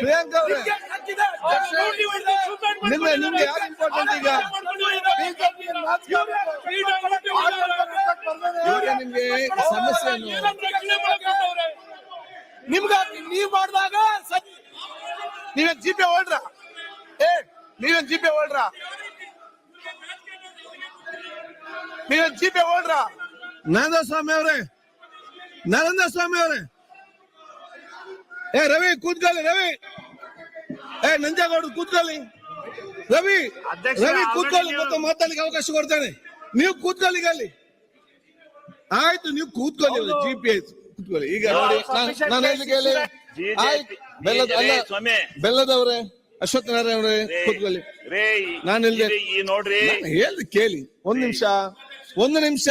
ಪ್ರಿಯಾಂಕಾ ಅವರೇ ನಿಮ್ಗೆ ನಿಮ್ಗೆ ಯಾರು ಇಂಪಾರ್ಟೆಂಟ್ ಈಗ? ನಿಮ್ಗೆ ಸಮಸ್ಯೆ ಏನು? ನಿಮ್ಗ ನೀವ್ ಮಾಡಿದಾಗ ನೀವೇನ್ ಜಿ ಪೇ ಹೊಡ್ರ ಏ ನೀವೇನ್ ಜಿ ಪೇ ನೀವೇನ್ ಜಿ ಪೇ ಹೊಡ್ರ ನರೇಂದ್ರ ಸ್ವಾಮಿ ಅವರೇ ನರೇಂದ್ರ ಸ್ವಾಮಿ ಅವರೇ. ಏ ರವಿ ಕೂತ್ಕೊಳ್ಳಿ ರವಿ. ಏ ನಂಜೇಗೌಡ ಕೂತ್ಕೊಳ್ಳಿ. ರವಿ ರವಿ ಕೂತ್ಕೊಳ್ಳಿ ಮತ್ತೆ ಮಾತಾಡ್ಲಿಕ್ಕೆ ಅವಕಾಶ ಕೊಡ್ತೇನೆ. ನೀವು ಕೂತ್ಕೊಳ್ಳಿ ಅಲ್ಲಿ ಆಯ್ತು ನೀವು ಕೂತ್ಕೊಳ್ಳಿ ಜಿ ಪಿ ಎಸ್ ಕೂತ್ಕೊಳ್ಳಿ. ಈಗ ನೋಡಿ ನಾನ್- ನಾನು ಹೇಳಿ. ಕೇಳಿ ಆಯ್ತು ಬೆಲ್ಲದ ಅಲ್ಲ ಬೆಲ್ಲದವ್ರೆ ಅಶ್ವತ್ಥ ನಾರಾಯಣ ಅವರೇ ಕೂತ್ಕೊಳ್ಳಿ. ನಾನು ಇಲ್ಲಿ ನೋಡ್ರಿ. ನಾನು ಕೇಳಿ. ಒಂದ್ ನಿಮಿಷ ಒಂದು ನಿಮಿಷ.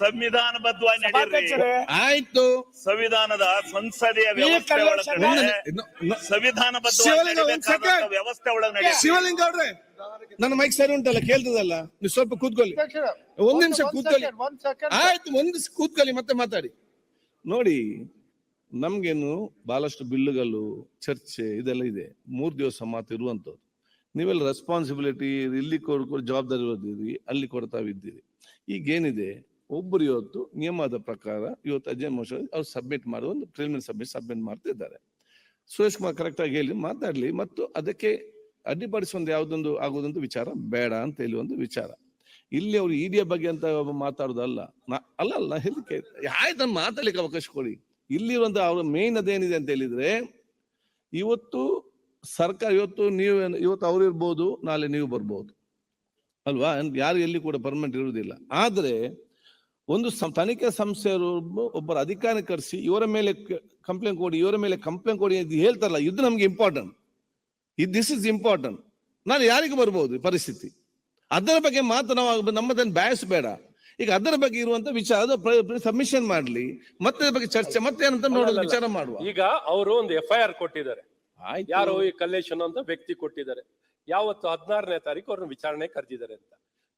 ಸಂವಿಧಾನಬದ್ಧವಾಗಿ ನಡೆಯಿರಿ. ಆಯ್ತು. ಸಂವಿಧಾನದ ಸಂಸದೀಯ ವ್ಯವಸ್ಥೆ ಒಳಗಡೆ ಸಂವಿಧಾನಬದ್ಧವಾಗಿ. ವ್ಯವಸ್ಥೆ ಒಳಗೆ ನಡೀರಿ ಶಿವಲಿಂಗ ಅವ್ರೆ ನನ್ನ ಮೈಕ್ ಸರಿ ಉಂಟಲ್ಲ ಕೇಳ್ತದಲ್ಲ? ನೀವು ಸ್ವಲ್ಪ ಕೂತ್ಕೊಳ್ಳಿ. ಒಂದ್ ನಿಮಿಷ ಕೂತ್ಕೊಳ್ಳಿ. ಆಯ್ತು ಒಂದ್ ನಿಮಿಷ ಕೂತ್ಕೊಳ್ಳಿ ಮತ್ತೆ ಮಾತಾಡಿ. ನೋಡಿ ನಮ್ಗೇನು ಬಹಳಷ್ಟು ಬಿಲ್ಲುಗಳು ಚರ್ಚೆ ಇದೆಲ್ಲ ಇದೆ. ಮೂರ್ ದಿವಸ ಮಾತು ಇರುವಂತದ್ದು ನೀವೆಲ್ಲ ರೆಸ್ಪಾನ್ಸಿಬಿಲಿಟಿ ಇಲ್ಲಿ ಕೊಡ್ಕೊಂಡು ಜವಾಬ್ದಾರಿ ಇರೋದಿರಿ ಅಲ್ಲಿ ಈಗ ಈಗೇನಿದೆ ಒಬ್ಬರು ಇವತ್ತು ನಿಯಮದ ಪ್ರಕಾರ ಇವತ್ತು ಅಜಯ್ ಮೋಷನ್ ಅವ್ರು ಸಬ್ಮಿಟ್ ಮಾಡಿ ಒಂದು ಪ್ರಿಲಿಮಿನರಿ ಸಬ್ಮಿಟ್ ಸಬ್ಮಿಟ್ ಮಾಡ್ತಿದ್ದಾರೆ ಸುರೇಶ್ ಕುಮಾರ್ ಕರೆಕ್ಟಾಗಿ ಹೇಳಿ, ಮಾತಾಡಲಿ ಮತ್ತು ಅದಕ್ಕೆ ಅಡ್ಡಿಪಡಿಸುವಂತ ಯಾವುದೊಂದು ಆಗೋದೊಂದು ವಿಚಾರ ಬೇಡ ಅಂತ ಹೇಳಿ ಒಂದು ವಿಚಾರ. ಇಲ್ಲಿ ಅವರು ಇಡಿಯ ಬಗ್ಗೆ ಅಂತ ಮಾತಾಡೋದಲ್ಲ ನಾ- ಅಲ್ಲ ಅಲ್ಲ ಹೇಳಿಕೆ ಆಯ್ತು ಮಾತಾಡ್ಲಿಕ್ಕೆ ಅವಕಾಶ ಕೊಡಿ. ಇಲ್ಲಿ ಒಂದು ಅವ್ರ ಮೇನ್ ಅದೇನಿದೆ ಅಂತ ಹೇಳಿದ್ರೆ, ಇವತ್ತು ಸರ್ಕಾರ, ಇವತ್ತು ನೀವು ಇವತ್ತು ಅವ್ರು ಇರ್ಬೋದು, ನಾಳೆ ನೀವು ಬರ್ಬೋದು. ಅಲ್ವಾ? ಯಾರು ಎಲ್ಲಿ ಕೂಡ ಪರ್ಮನೆಂಟ್ ಇರುವುದಿಲ್ಲ. ಆದ್ರೆ ಒಂದು ತನಿಖೆ ಸಂಸ್ಥೆಯವರು ಒಬ್ಬರು ಅಧಿಕಾರಿ ಕರೆಸಿ ಇವರ ಮೇಲೆ ಕಂಪ್ಲೇಂಟ್ ಕೊಡಿ ಇವರ ಮೇಲೆ ಕಂಪ್ಲೇಂಟ್ ಕೊಡಿ ಅಂತ ಹೇಳ್ತಾರಲ್ಲ ಇದು ನಮ್ಗೆ ಇಂಪಾರ್ಟೆಂಟ್ ಇದು ದಿಸ್ ಇಸ್ ಇಂಪಾರ್ಟೆಂಟ್ ನಾನು ಯಾರಿಗೂ ಬರ್ಬೋದು ಪರಿಸ್ಥಿತಿ? ಅದರ ಬಗ್ಗೆ ಮಾತ್ರ ನಾವು ನಮ್ಮದನ್ನು ಬೇಡ ಈಗ ಅದರ ಬಗ್ಗೆ ಇರುವಂತ ವಿಚಾರ ಸಬ್ಮಿಷನ್ ಮಾಡ್ಲಿ ಮತ್ತೆ ಅದ್ರ ಬಗ್ಗೆ ಚರ್ಚೆ ಮತ್ತೆ ಏನಂತ ನೋಡೋದು ವಿಚಾರ ಮಾಡುವ. ಈಗ ಅವರು ಒಂದು ಎಫ್ ಐ ಆರ್ ಕೊಟ್ಟಿದ್ದಾರೆ. ಯಾರು ಈ ಕಲ್ಲೇಶನ್ ಅಂತ ವ್ಯಕ್ತಿ ಕೊಟ್ಟಿದ್ದಾರೆ. ಯಾವತ್ತು ಹದಿನಾರನೇ ತಾರೀಕು ಅವ್ರನ್ನ ವಿಚಾರಣೆ ಕರೆದಿದ್ದಾರೆ ಅಂತ.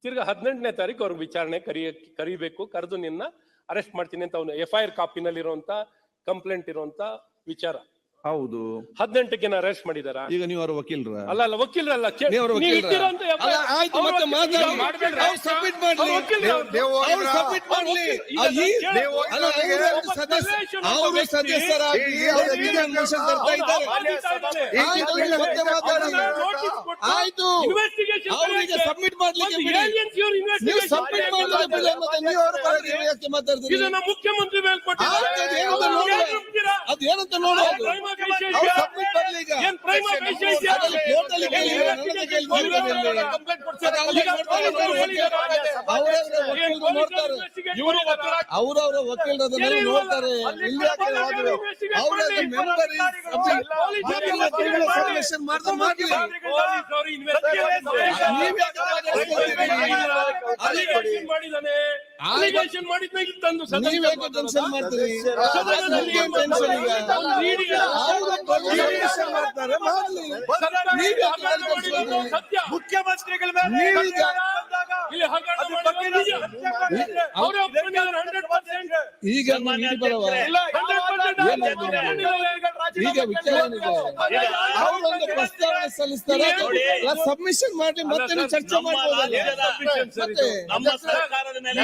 ತಿರ್ಗಾ ಹದಿನೆಂಟನೇ ತಾರೀಕು ಅವ್ರಿಗೆ ವಿಚಾರಣೆ ಕರಿಯ, ಕರಿಬೇಕು, ಕರೆದು ನಿನ್ನ ಅರೆಸ್ಟ್ ಮಾಡ್ತೀನಿ ಅಂತ ಅವನು ಎಫ್ ಐ ಆರ್ ಕಾಪಿನಲ್ಲಿ ಇರುವಂತ ಕಂಪ್ಲೇಂಟ್ ಇರುವಂತ ವಿಚಾರ. ಹೌದು. ಹದಿನೆಂಟಕ್ಕೆ ಅರೆಸ್ಟ್ ಮಾಡಿದಾರ? ಈಗ ನೀವು ಅವರ ವಕೀಲರ? ಅಲ್ಲ ಅಲ್ಲ ವಕೀಲರಲ್ಲ ನೀವು ಅವ್ರ ವಕೀಲರ? ಅಲ್ಲ, ಆಯ್ತು, ಮತ್ತೆ ಮಾತಾಡಿ. ಅವ್ರು submit ಮಾಡ್ಲಿ. ಅವ್ರ submit ಮಾಡ್ಲಿ. ಈಗ ಆ, ಅಲ್ಲ, ಅವರು ಒಬ್ಬ ಸದಸ್ಯ ಅವರು ವ್ಯಕ್ತಿ. ಸದಸ್ಯರಾಗಿ ಅವರು ವಿಧಾನ ತರ್ತಾ ಇದ್ದಾರೆ. ಆಯ್ತು, ಅವ್ರಿಗೆ ಮತ್ತೆ ಮಾತಾಡಿ. ಆಯ್ತು ಅವರಿಗೆ ಸಬ್ಮಿಟ್ ಮಾಡ್ಲಿಕ್ಕೆ ಬಿಡಿ. ನೀವು ಸಬ್ಮಿಟ್ ಮಾಡ್ಲಿಕ್ಕೆ ಬಿಡಿ ಮತ್ತೆ ನೀವು ಅವರ ಪರವಾಗಿ ಯಾಕೆ ಮಾತಾಡ್ತೀರಿ. ಇದನ್ನ ಮುಖ್ಯಮಂತ್ರಿ ಮೇಲೆ ಏನಂತ ನೋಡಿ? ಸಬ್ಮಿಟ್ ಮಾಡ್ಲಿ ಈಗ. ಅವರವರ ವಕೀಲರು ನೋಡ್ತಾರೆ. ಅವರವರ ಮೆಂಬರ್ ಸಬ್ಮಿಷನ್ ಮಾಡ್ತಾ ಮಾಡ್ಲಿ ಮಾಡಿದಾನೆ ಅಲಿಗೇಷನ್ ಮಾಡಿದ್ನ ಇಲ್ಲಿ ತಂದು ಟೆನ್ಷನ್ ಮಾಡ್ತೀರಿ. ಟೆನ್ಷನ್ ಈಗ. ಅವ್ರು ಟೆನ್ಷನ್ ಮಾಡ್ತಾರೆ. ಮಾಡ್ಲಿ ನೀವ್ ಯಾಕೆ ಟೆನ್ಷನ್ ಮಾಡ್ತೀರಿ? ಸತ್ಯ. ಮುಖ್ಯಮಂತ್ರಿಗಳ ನೀವೀಗ ಇಲ್ಲಿ ಹಗರಣ ಮಾಡಿರೋದು ನಿಜ. ಅವ್ರೇ ಒಪ್ಕೊಂಡಿದ್ದಾರೆ 100%. ಈಗ ನೀಡಿ ಇಲ್ಲಿ ಬರವ. ಇಲ್ಲ, 100% ಏನ್ ಮಾಡ್ತಾರೆ? ಈಗ ವಿಚಾರ ಏನಿದೆ? ಅವರೊಂದು ಪ್ರಸ್ತಾವನೆ ಸಲ್ಲಿಸ್ತಾರೆ. ಸಬ್ಮಿಷನ್ ಮಾಡಿ ಮತ್ತೆ ಚರ್ಚೆ ಮಾಡಬಹುದು ನಮ್ಮ ಸರ್ಕಾರದ ಮೇಲೆ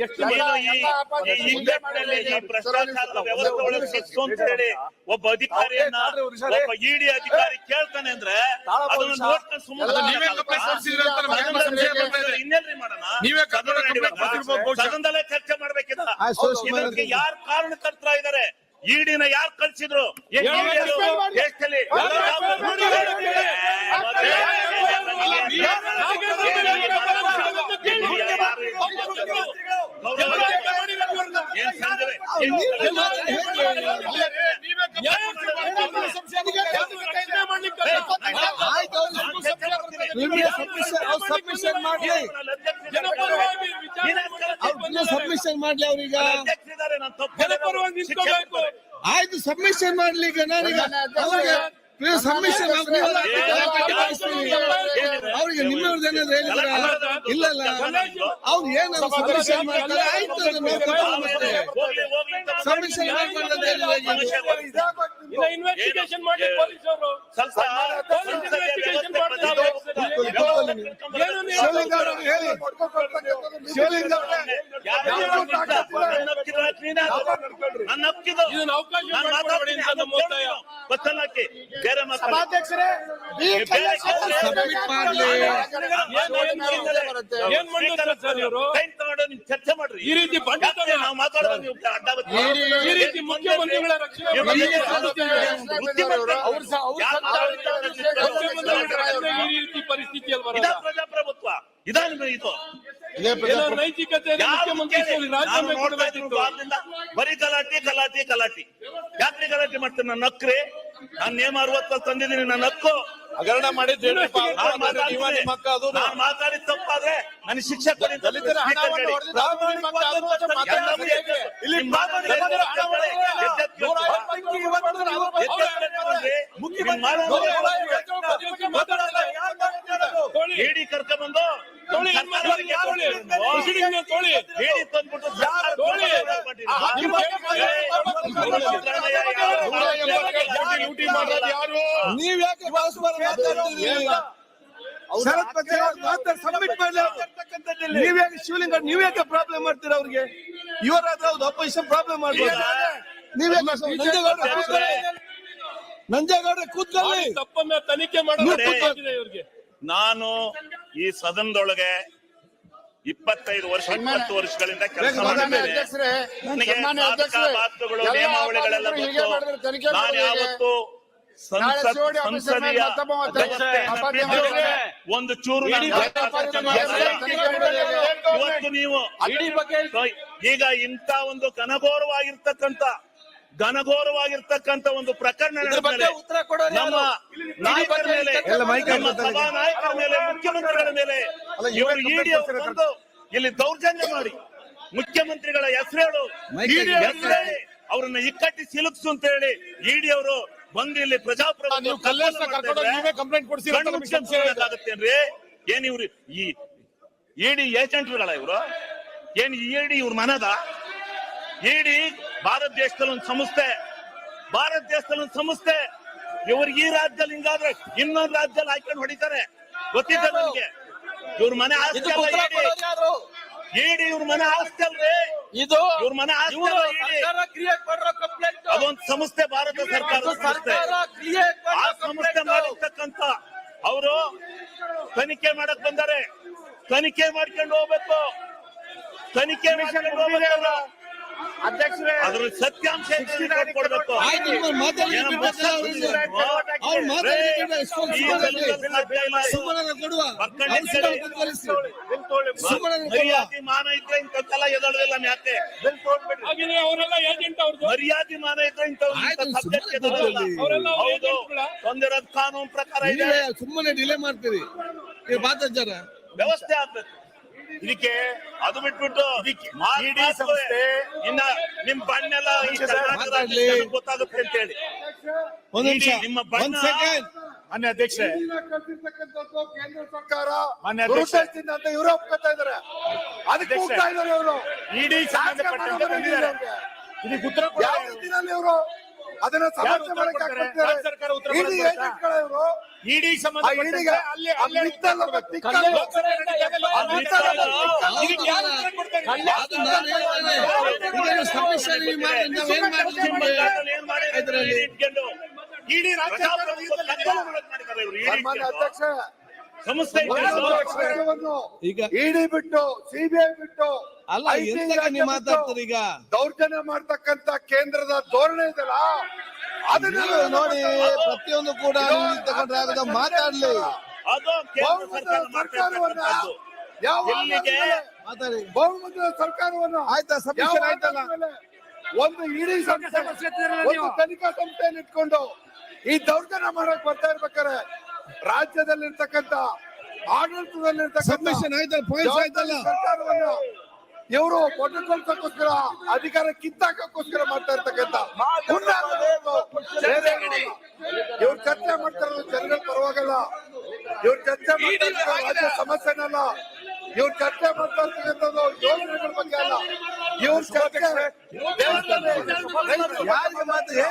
ಎಷ್ಟು ಈ- ಈ ಭ್ರಷ್ಟಾಚಾರದ ವ್ಯವಸ್ಥೆ ಒಳಗೆ ಸಿಕ್ಸು ಅಂತ ಹೇಳಿ ಒಬ್ಬ ಅಧಿಕಾರಿಯನ್ನ ಒಬ್ಬ ಇಡಿ ಅಧಿಕಾರಿ ಕೇಳ್ತಾನೆ ಅಂದ್ರೆ ಅದನ್ನ ನೋಡ್ಕೊಂಡು ಸುಮ್ಮನೆ? ಇನ್ನೇನ್ರಿ ಮಾಡೋಣ? ನೀವೇ ಬಹುಶಃ. ಸದನದಲ್ಲೇ ಚರ್ಚೆ ಮಾಡ್ಬೇಕಿಲ್ಲ ಇದಕ್ಕೆ ಯಾರು ಕಾರಣಕರ್ತರ ಇದಾರೆ? ಇಡಿನ ಯಾರು ಕಳ್ಸಿದ್ರು? ಯಾರು. ದೇಶದಲ್ಲಿ ಯಾರು explain ಮಾಡಿ? ಏನ್ ಸಂಜೆ ನೀವೇ ಮಾತಾಡಿ ಹೇಗೆ? ಆಯ್ತು ಅವ್ರು ಸಬ್ಮಿಷನ್ ಮಾಡ್ಲಿ. ಸಬ್ಮಿಷನ್ ಮಾಡ್ಲಿ. ಅವ್ರೀಗ. ಆಯ್ತು ಸಬ್ಮಿಷನ್ ಮಾಡ್ಲಿ ಈಗ ನಾನೀಗ. ಅವ್ರಿಗೆ ಪ್ಲೀಸ್ ಸಬ್ಮಿಷನ್ ಅವ್ರಿಗೆ ನಿಮ್ಮವ್ರದ್ದು ಏನಾದ್ರು ಹೇಳಿದ್ರ ಇಲ್ಲ ಇಲ್ಲ ಅವ್ರು ಏನಾದ್ರು ಸಬ್ಮಿಷನ್ ಮಾಡ್ತಾರೆ ಆಯ್ತು ಅದನ್ನ ನೋಡ್ಕೊಂಡು ಮತ್ತೆ ಹೋಗ್ಲಿ ಹೋಗ್ಲಿ ಅಂತ ಸಬ್ಮಿಷನ್ ಮಾಡ್ಕೊಂಡು ಅಂತ ಹೇಳಿದ್ರೆ ಇನ್ನ ಇನ್ವೆಸ್ಟಿಗೇಷನ್ ಮಾಡಿ ಪೊಲೀಸ್ ಏನು ಬೇರೆ ಸಭಾಧ್ಯಕ್ಷರೇ ಮಾಡ್ತಾರೆ. ಸರ್ ಇವರು? ಚರ್ಚೆ ಮಾಡ್ರಿ. ಈ ರೀತಿ ಬಂಡಿತನ. ಯಾಕೆ ನಾವು ಮಾತಾಡೋದು? ನೀವು ಅಡ್ಡ? ಈ ರೀತಿ ಮುಖ್ಯಮಂತ್ರಿಗಳ ರಕ್ಷಣೆ. ಅವ್ರು ಈ ರೀತಿ ಪರಿಸ್ಥಿತಿಯಲ್ಲಿ ಇದಾ ಪ್ರಜಾಪ್ರಭುತ್ವ ಇದಾ ಇದು ನೈತಿಕತೆ ಮುಖ್ಯಮಂತ್ರಿ ಬರೀ ಗಲಾಟೆ ಗಲಾಟೆ ಗಲಾಟೆ ಯಾಕ್ರಿ ಗಲಾಟಿ ಮಾಡ್ತೇನೆ ನನ್ನ ಹಕ್ರಿ ನಾನು ನೇಮ ಅರವತ್ತಲ್ಲಿ ತಂದಿದ್ದೀನಿ ನನ್ನ ಹಕ್ಕು ಹಗರಣ ಅಕ್ಕ ಅದು ನಾನು ಮಾತಾಡಿದ ತಪ್ಪಾದ್ರೆ ನನಗೆ ಶಿಕ್ಷೆ ಕೊಡಿ ಅಂತ ದಲಿತರ ಹಣವನ್ನು ಹೇಳಿ ಕರ್ಕೊಂಡ್ಬಂದು ತೊಳಿ ಏನ್ ಮಾಡ್ತಾರೆ? ತೊಳಿ ಪ್ರೊಸೀಡಿಂಗ್ನ ತೊಳಿ ಹೇಳಿ ತಂದ್ಬಿಟ್ಟು ಯಾರು ನೀವ್ ಯಾಕೆ ಪರಸ್ಪರ ಮಾತಾಡ್ತಿದ್ದೀರಿ ಶರತ್ ಸಬ್ಮಿಟ್ ಮಾಡ್ಲಿ ನೀವ್ ಶಿವಲಿಂಗ ನೀವ್ ಪ್ರಾಬ್ಲಮ್ ಮಾಡ್ತೀರಾ ಅವ್ರಿಗೆ ಇವರಾದ್ರೆ ಹೌದು ಅಪೋಸಿಷನ್ ಪ್ರಾಬ್ಲಮ್ ಮಾಡ್ಬೋದು ನೀವೇ ಯಾಕೆ ನಂಜೇಗೌಡ ಕೂತ್ಕೊಳ್ಳಿ ನಂಜೇಗೌಡ ಕೂತ್ಕೊಳ್ಳಿ ತಪ್ಪನ್ನ ತನಿಖೆ ಮಾಡಿ ಇವ್ರಿಗೆ ನಾನು ಈ ಸದನದೊಳಗೆ ಇಪ್ಪತ್ತೈದು ವರ್ಷ ಇಪ್ಪತ್ತು ವರ್ಷಗಳಿಂದ ಕೆಲಸ ಮಾಡಿದ್ದೇನೆ ನನಗೆ ಮಾತುಗಳು ಬಾಧಕಗಳು ನಿಯಮಾವಳಿಗಳೆಲ್ಲ ಗೊತ್ತು ನಾನು ಯಾವತ್ತು ಸಂಸದೀಯ ಒಂದು ಚೂರು. ಇವತ್ತು ನೀವು ಈಗ ಇಂಥ ಒಂದು ಘನಘೋರವಾಗಿರ್ತಕ್ಕಂಥ ಘನಘೋರವಾಗಿರ್ತಕ್ಕಂಥ ಒಂದು ಪ್ರಕರಣ ನಮ್ಮ ನಾಯಕರ ಮೇಲೆ ಎಲ್ಲ ನಮ್ಮ ಸಭಾ ನಾಯಕರ ಮೇಲೆ ಮುಖ್ಯಮಂತ್ರಿಗಳ ಮೇಲೆ ಇವರು ಇಡಿ ಬಂದು ಇಲ್ಲಿ ದೌರ್ಜನ್ಯ ಮಾಡಿ ಮುಖ್ಯಮಂತ್ರಿಗಳ ಹೆಸರೇಳು. ಅವರನ್ನ ಇಕ್ಕಟ್ಟಿ ಸಿಲುಕ್ಸು ಅಂತ ಹೇಳಿ ಇಡಿ ಅವರು ಬಂದು ಇಲ್ಲಿ ಪ್ರಜಾಪ್ರಭುತ್ವ ಕಂಪ್ಲೇಂಟ್ ಕೊಡ್ಸಿ ಏನ್ ಇವ್ರು ಈ ಇಡಿ ಏಜೆಂಟ್ಗಳ ಇವರು? ಏನ್ ಇಡಿ ಇವ್ರ ಮನದ? ಇಡಿ ಭಾರತ ದೇಶದಲ್ಲಿ ಒಂದು ಸಂಸ್ಥೆ ಭಾರತ ದೇಶದಲ್ಲಿ ಒಂದು ಸಂಸ್ಥೆ. ಇವ್ರಿಗೆ ಈ ರಾಜ್ಯದಲ್ಲಿ ಹಿಂಗಾದ್ರೆ ಇನ್ನೊಂದು ರಾಜ್ಯದಲ್ಲಿ ಹಾಕೊಂಡು ಹೊಡಿತಾರೆ. ಗೊತ್ತಿದೆ ನನಗೆ ಇವ್ರ ಮನೆ ಆಸ್ತಿ ಇಡಿ. ಇವ್ರ ಮನೆ ಆಸ್ತಿ ಅಲ್ರಿ. ಇದು ಇವ್ರ ಮನೆ ಆಸ್ತಿ ಇವರು ಅಲ್ಲ ಸರ್ಕಾರ ಕ್ರಿಯೇಟ್ ಮಾಡಿರೋ ಕಂಪ್ಲೇಂಟ್ ಅದೊಂದು ಸಂಸ್ಥೆ ಭಾರತ ಸರ್ಕಾರದ ಸಂಸ್ಥೆ. ಆ ಸಂಸ್ಥೆ ಮಾಡಿರ್ತಕ್ಕಂತ ಅವರು ತನಿಖೆ ಮಾಡಕ್ ಬಂದಾರೆ. ತನಿಖೆ ಮಾಡ್ಕೊಂಡು ಹೋಗ್ಬೇಕು. ತನಿಖೆ ಮಾಡ್ಕೊಂಡು ಹೋಗ್ಬೇಕು ಅದ್ರ ಸತ್ಯಾಂಶ ಕೊಡ್ಬೇಕು ಮಾನ ಇದ್ರೆ ಇಂಥದ್ದೆಲ್ಲ ಎದೊಳದಿಲ್ಲ ಯಾಕೆ ಮರ್ಯಾದೆ ಮಾನ ಇದ್ರೆ ಇಂಥ ಕಾನೂನು ಪ್ರಕಾರ ಇದೆ. ಸುಮ್ಮನೆ ಡಿಲೇ ಮಾಡ್ತೀರಿ. ನೀವು ಮಾತಾಡ್ತಾರ ವ್ಯವಸ್ಥೆ ಆಗ್ಬೇಕು. ಇದಕ್ಕೆ ಅದು ಬಿಟ್ಬಿಟ್ಟು ಇಡೀ ಸಂಸ್ಥೆ ಇನ್ನ ನಿಮ್ ಬಣ್ಣೆಲ್ಲ ಈ ಕರ್ನಾಟಕದಲ್ಲಿ. ಗೊತ್ತಾಗುತ್ತೆ ಅಂತ ಹೇಳಿ. ಒಂದ್ ನಿಮಿಷ. ನಿಮ್ಮ ಬಣ್ಣ- ಮಾನ್ಯ ಅಧ್ಯಕ್ಷರೇ. ಕೇಂದ್ರ ಸರ್ಕಾರ ಮಾನ್ಯ ಅಧ್ಯಕ್ಷ. ಅಂತ ಇವರು ಒಪ್ಕೊತಾ ಇದಾರೆ. ಅದಕ್ಕೆ ಅಧ್ಯಕ್ಷ. ಹೋಗ್ತಾ ಇದಾರೆ ಇವರು. ಇಡೀ ಸಂಬಂಧಪಟ್ಟಂತೆ ಬಂದಿದ್ದಾರೆ. ಇದಕ್ಕೆ ಉತ್ತರ ಯಾವ ಕೊಡೋದು ರೀತಿಯಲ್ಲಿ ಇವರು? ಅದನ್ನ ಸಮಸ್ಯೆ ಮಾಡಕ್ಕೆ ಸರ್ಕಾರ ಉತ್ತರ ಇಡೀ ಏಜೆಂಟ್ಗಳ ಇವರು. ಅಲ್ಲೇ ಅಲ್ಲೇ ಮಿತ್ತಲ್ಲ ಇಡೀ ರಾಜ್ಯ. ಅಧ್ಯಕ್ಷ ಸಂಸ್ಥೆ. ಈಗ ಇಡಿ ಬಿಟ್ಟು ಸಿಬಿಐ ಬಿಟ್ಟು ಅಲ್ಲ ಮಾತಾಡ್ತಾರೆ ಈಗ? ದೌರ್ಜನ್ಯ ಮಾಡ್ತಕ್ಕಂತ ಕೇಂದ್ರದ ಧೋರಣೆ ಇದೆಯಲ್ಲ? ಅದನ್ನ ನೋಡಿ ಪ್ರತಿಯೊಂದು ಕೂಡ ತಗೊಂಡ್ರೆ ಆಗದ ಮಾತಾಡ್ಲಿ. ಯಾವ ಬಹುಮತದ ಸರ್ಕಾರವನ್ನು ಆಯ್ತಾ ಸಬ್ಮಿಷನ್ ಆಯ್ತಲ್ಲ? ಒಂದು ಇಡೀ ಒಂದು ತನಿಖಾ ಸಂಸ್ಥೆಯನ್ನು ಇಟ್ಕೊಂಡು ಈ ದೌರ್ಜನ್ಯ ಮಾಡಕ್ ಬರ್ತಾ ಇರ್ಬೇಕಾರೆ ರಾಜ್ಯದಲ್ಲಿರ್ತಕ್ಕಂಥ ಸರ್ಕಾರವನ್ನ ಇವರು ಕೊಟ್ಟುಕೊಳ್ಸಕ್ಕೋಸ್ಕರ ಅಧಿಕಾರ ಕಿತ್ತಾಕೋಸ್ಕರ ಮಾಡ್ತಾ ಇರ್ತಕ್ಕಂಥ ಇವ್ರ ಚರ್ಚೆ ಅಲ್ಲ ಇವ್ರು ಚರ್ಚೆ ಇವ್ರ ಚರ್ಚೆ ರಾಜ್ಯ ಸಮಸ್ಯೆನಲ್ಲ. ಇವ್ರು ಚರ್ಚೆ ಮಾಡ್ತಾ ಇರ್ತಕ್ಕಂಥದ್ದು ಯೋಜನೆಗಳ ಬಗ್ಗೆ ಅಲ್ಲ. ಇವ್ರು ಚರ್ಚೆ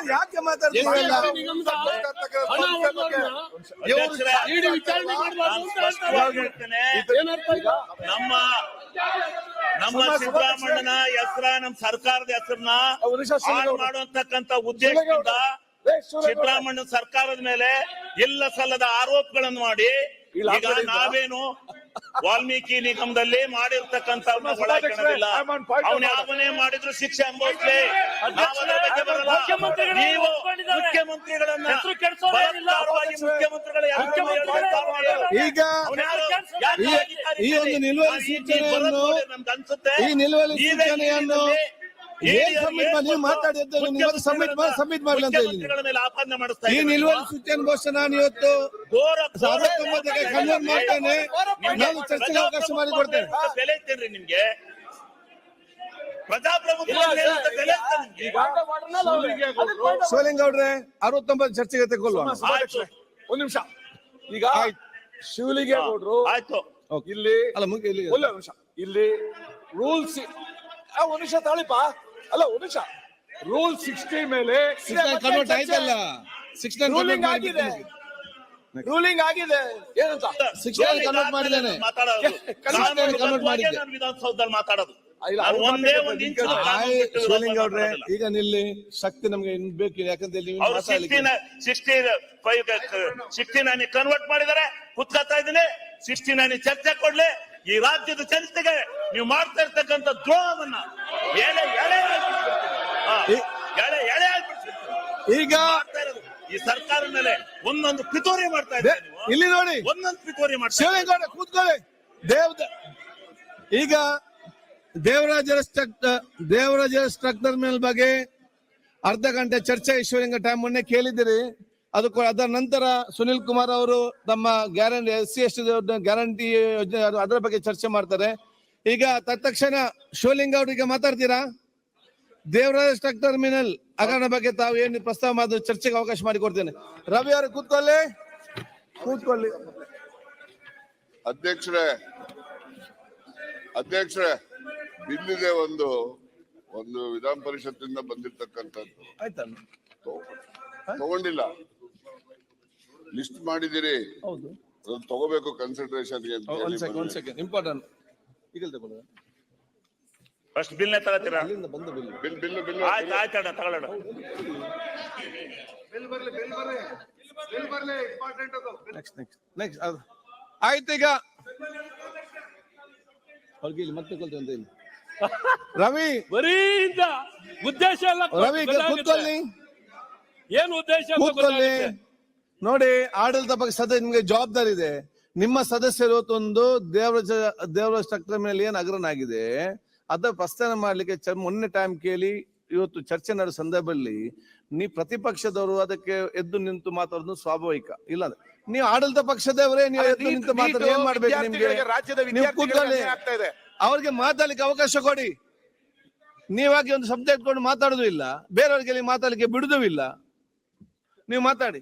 ಯಾಕೆ ನಮ್ಮ ನಮ್ಮ ಸಿದ್ದರಾಮಣ್ಣನ ಹೆಸರ ನಮ್ಮ ಸರ್ಕಾರದ ಹೆಸರನ್ನ ಮಾಡುವಂತಕ್ಕಂತ ಉದ್ದೇಶದಿಂದ ಸಿದ್ದರಾಮಣ್ಣ ಸರ್ಕಾರದ ಮೇಲೆ ಇಲ್ಲ ಸಲ್ಲದ ಆರೋಪಗಳನ್ನು ಮಾಡಿ ಈಗ ನಾವೇನು ವಾಲ್ಮೀಕಿ ನಿಗಮದಲ್ಲಿ ಮಾಡಿರ್ತಕ್ಕಂಥ ಯಾವನೇ ಮಾಡಿದ್ರು ಶಿಕ್ಷೆ ಅನುಭವಿಸ್ಲಿ ನಾವು ಮುಖ್ಯಮಂತ್ರಿಗಳನ್ನ ಮುಖ್ಯಮಂತ್ರಿಗಳ. ಈಗ ಈ- ಒಂದು? ನಿಲುವಳಿ ಸೂಚನೆಯನ್ನು- ಅನ್ಸುತ್ತೆ ಈ ನಿಲುವಳಿ ಸೂಚನೆಯನ್ನು ಏನ್ ಮಾಡಿ- ನೀವು ಅಂತ ನೀವು ಮಾಡಿ- ಮಾಡ್ಲಿ ಅಂತ ಹೇಳಿ. ಈ? ನಾನು ಇವತ್ತು ಕನ್ವರ್ಟ್ ಮಾಡ್ತೇನೆ. ನಾನು ಚರ್ಚೆಗೆ ಅವಕಾಶ ಬೆಲೆ ನಿಮ್ಗೆ. ನಿಮ್ಗೆ. ಶಿವಲಿಂಗೌಡ್ರೆ ಅರವತ್ತೊಂಬತ್ತು ಚರ್ಚೆಗೆ ತೆಗೊಳ್ಳುವ ಒಂದ್ ನಿಮಿಷ. ಈಗ ಶಿವಲಿಂಗ ಗೌಡ್ರು ಆಯ್ತು. ಇಲ್ಲಿ ಅಲ್ಲ ಮುಗಿ ಇಲ್ಲಿ. ಒಂದ್ ನಿಮಿಷ. ಇಲ್ಲಿ ರೂಲ್ಸ್ ಆ ಒಂದ್ ನಿಮಿಷ ತಾಳಿಪ ಅಲ್ಲ ಒಂದು ನಿಮಿಷ. ರೂಲ್ ಸಿಕ್ಸ್ಟಿ ಮೇಲೆ ಕನ್ವರ್ಟ್ ಆಯ್ತಲ್ಲ? ಸಿಕ್ಸ್ ರೂಲಿಂಗ್ ಆಗಿದೆ. ರೂಲಿಂಗ್ ಆಗಿದೆ. ಏನಂತ? ಕನ್ವರ್ಟ್ ಮಾಡಿದ್ದಾನೆ. ಮಾಡಿದ್ದೆ. ವಿಧಾನಸೌಧದಲ್ಲಿ ಮಾತಾಡೋದು. ಬಿಟ್ಟು ಈಗ ನಿಲ್ಲಿ. ಶಕ್ತಿ ನಮ್ಗೆ ಇನ್ ಬೇಕು ಯಾಕಂದ್ರೆ ನೀವು sixty five sixty nine convert ಮಾಡಿದರೆ ಕುತ್ಕೊತಾ ಇದ್ದೀನಿ. ಸಿಕ್ಸ್ಟಿ ನೈನ್ ಚರ್ಚೆ ಕೊಡ್ಲಿ. ಈ ರಾಜ್ಯದ ಜನತೆಗೆ ನೀವು ಮಾಡ್ತಾ ಇರ್ತಕ್ಕಂಥ ದ್ರೋಹವನ್ನ ಎಳೆ ಎಳೆ. ಎಳೆ ಎಳೆ ಈಗ ಈ ಸರ್ಕಾರ ಮೇಲೆ ಒಂದೊಂದು ಪಿತೂರಿ ಮಾಡ್ತಾ ಇದೆ. ಇಲ್ಲಿ ನೋಡಿ ಒಂದೊಂದು ಪಿತೂರಿ ಮಾಡ್ತಾ ಇದ್ದಾರೆ. ಶಿವಲಿಂಗೌಡ ಕೂತ್ಕೊಳ್ಳಿ ದೇವ್ ಈಗ ದೇವರಾಜರ ಸ್ಟ್ರಕ್ಚರ್ ದೇವರಾಜರ ಸ್ಟ್ರಕ್ಚರ್ ಮೇಲೆ ಬಗ್ಗೆ ಅರ್ಧ ಗಂಟೆ ಚರ್ಚೆ ಈಶ್ವರಿಂಗ ಟೈಮ್ ಮೊನ್ನೆ ಕೇಳಿದಿರಿ ಅದಕ್ಕೂ ಅದರ ನಂತರ ಸುನಿಲ್ ಕುಮಾರ್ ಅವರು ತಮ್ಮ guarantee S C S guarantee ಯೋಜನೆ ಅದು- ಅದರ ಬಗ್ಗೆ ಚರ್ಚೆ ಮಾಡ್ತಾರೆ. ಈಗ ತತ್ಕ್ಷಣ ಶಿವಲಿಂಗ ಅವರಿಗೆ ಮಾತಾಡ್ತೀರಾ? ದೇವರಾಜ ಸ್ಟ್ರಕ್ ಟರ್ಮಿನಲ್ ಹಗರಣ ಬಗ್ಗೆ ತಾವು ಏನು ಪ್ರಸ್ತಾವ ಮಾಡಿದ ಚರ್ಚೆಗೆ ಅವಕಾಶ ಮಾಡಿಕೊಡ್ತೇನೆ ರವಿ ಅವರು ಕೂತ್ಕೊಳ್ಳಿ. ಕೂತ್ಕೊಳ್ಳಿ. ಅಧ್ಯಕ್ಷರೇ ಅಧ್ಯಕ್ಷರೇ ಬಿಲ್ಲಿದೆ ಒಂದು ಒಂದು ವಿಧಾನ ಪರಿಷತ್ತಿಂದ ಬಂದಿರ್ತಕ್ಕಂಥದ್ದು. ಆಯ್ತಲ್ಲ ತಗೊಂಡಿಲ್ಲ. ಲಿಸ್ಟ್ ಮಾಡಿದಿರಿ ಹೌದು. ಅದನ್ನ ತಗೋಬೇಕು ಕನ್ಸಿಡರೇಷನ್ಗೆ ಅಂತ ಒಂದ್ ಹೇಳಿ ಸೆಕೆಂಡ್ ಒಂದ್ ಸೆಕೆಂಡ್ ಇಂಪಾರ್ಟೆಂಟ್ ಈಗ ತಗೊಳ್ಳಿ. ಫಸ್ಟ್ ಬಿಲ್ನೇ ತಗೋತೀರಾ? ಅಲ್ಲಿಂದ ಬಂದ ಬಿಲ್ ಬಿಲ್ ಬಿಲ್ ಬಿಲ್ ಆಯ್ತು ಆಯ್ತಣ್ಣ ತಗೊಳ್ಳೋಣ. ನೆಕ್ಸ್ಟ್ ನೆಕ್ಸ್ಟ್ ನೆಕ್ಸ್ಟ್ ಅದು. ಆಯ್ತು ಈಗ. ಅವ್ರಿಗೆ ಇಲ್ಲಿ ಮತ್ತೆ ಕೊಲ್ತೇವೆ ಅಂತ ಇಲ್ಲಿ ರವಿ. ಬರೀ ಇಂದ ಉದ್ದೇಶ ಎಲ್ಲ ರವಿ ಕೂತಲ್ಲಿ ಏನು ಉದ್ದೇಶ ಅಂತ ಗೊತ್ತಾಗುತ್ತೆ. ನೋಡಿ ಆಡಳಿತ ಬಗ್ಗೆ ಸದಸ್ಯ ನಿಮ್ಗೆ ಜವಾಬ್ದಾರಿ ಇದೆ. ನಿಮ್ಮ ಸದಸ್ಯರು ಇವತ್ತೊಂದು ದೇವರ ದೇವರ ಚಕ್ರ ಮೇಲೆ ಏನ್ ಅಗ್ರನಾಗಿದೆ ಅದ ಪ್ರಸ್ಥಾನ ಮಾಡ್ಲಿಕ್ಕೆ ಚ- ಮೊನ್ನೆ ಟೈಮ್ ಕೇಳಿ ಇವತ್ತು ಚರ್ಚೆ ನಡೆದ ಸಂದರ್ಭದಲ್ಲಿ ನೀ ಪ್ರತಿಪಕ್ಷದವರು ಅದಕ್ಕೆ ಎದ್ದು ನಿಂತು ಮಾತಾಡೋದು ಸ್ವಾಭಾವಿಕ. ಇಲ್ಲ ನೀವು ಆಡಳಿತ ಪಕ್ಷದವರೇ ನೀವು ಎದ್ದು ನಿಂತು ಮಾತಾಡೋದು ಏನ್ ಮಾಡ್ಬೇಕು ನಿಮ್ಗೆ? ರಾಜ್ಯದ ನೀವು ಕೂತ್ಕೊಳ್ಳಿ. ಆಗ್ತಾ ಇದೆ. ಅವ್ರಿಗೆ ಮಾತಾಡ್ಲಿಕ್ಕೆ ಅವಕಾಶ ಕೊಡಿ. ನೀವಾಗಿ ಒಂದು ಶಬ್ದ ಇಟ್ಕೊಂಡು ಮಾತಾಡೋದು ಇಲ್ಲ. ಬೇರೆಯವ್ರಿಗೆ ಮಾತಾಡ್ಲಿಕ್ಕೆ ಬಿಡುದೂ ಇಲ್ಲ. ನೀವು ಮಾತಾಡಿ.